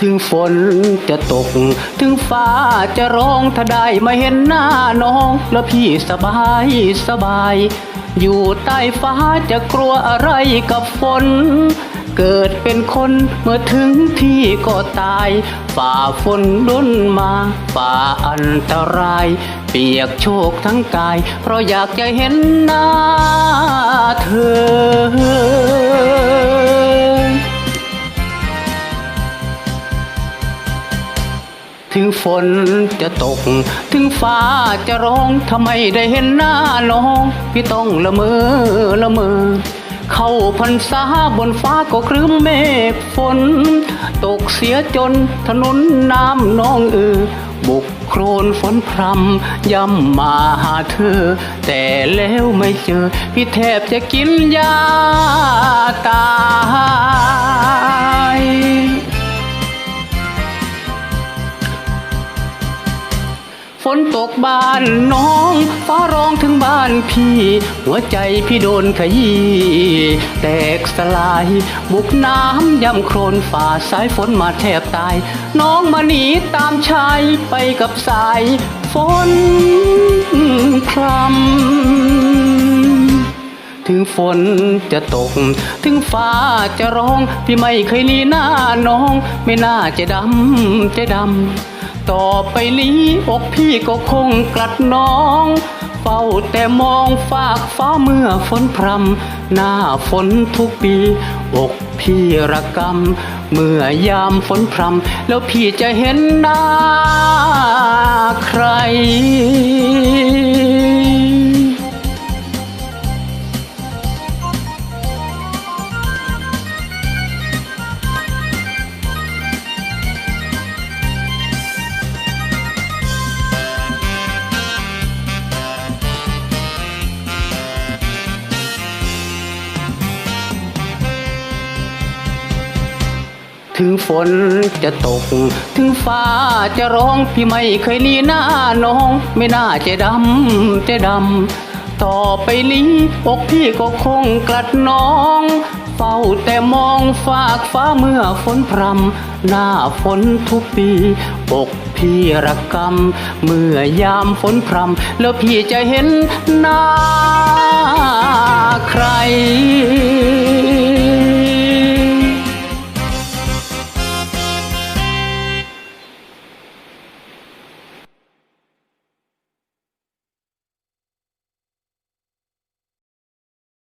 ถึงฝนจะตก ถึงฟ้าจะร้องถ้าได้มาเห็นหน้าน้อง แล้วพี่สบายสบาย อยู่ใต้ฟ้าจะกลัวอะไรกับฝน เกิดเป็นคนเมื่อถึงที่ก็ตาย ฝ่าฝนดุนมาฝ่าอันตราย เปียกโชกทั้งกาย เพราะอยากจะเห็นหน้าเธอ ถึงฝนจะตก ถึงฟ้าจะร้องทำไมได้เห็นหน้าน้อง พี่ต้องละเมอละเมอ เข้าพรรษาบนฟ้าก็ครึ้มเมฆฝน ตกเสียจนถนนน้ำนองเออบุกโครนฝนพรำย่ำมาหาเธอ แต่แล้วไม่เจอ พี่แทบจะกินยาตาย ฝนตกบ้านน้อง ฟ้าร้องถึงบ้านพี่ หัวใจพี่โดนขยี้แตกสลาย บุกน้ำย่ำโครนฝ่าสายฝนมาแทบตาย น้องมาหนีตามชายไปกับสาย ฝนคลำ ถึงฝนจะตก ถึงฟ้าจะร้อง พี่ไม่เคยลีหน้าน้อง ไม่น่าจะดำจะดำ ต่อไปนี้อกพี่ก็คงกลัดน้องเฝ้าแต่มองฝากฟ้าเมื่อฝนพรำหน้าฝนทุกปี อกพี่ระกำเมื่อยามฝนพรำแล้วพี่จะเห็นหน้าใคร ถึงฝนจะตก ถึงฟ้าจะร้องพี่ไม่เคยลีหน้าน้อง ไม่น่าจะดำจะดำ ต่อไปนี้อกพี่ก็คงกลัดน้อง เฝ้าแต่มองฝากฟ้าเมื่อฝนพรำหน้าฝนทุกปีอกพี่ระกำเมื่อยามฝนพรำแล้วพี่จะเห็นหน้าใคร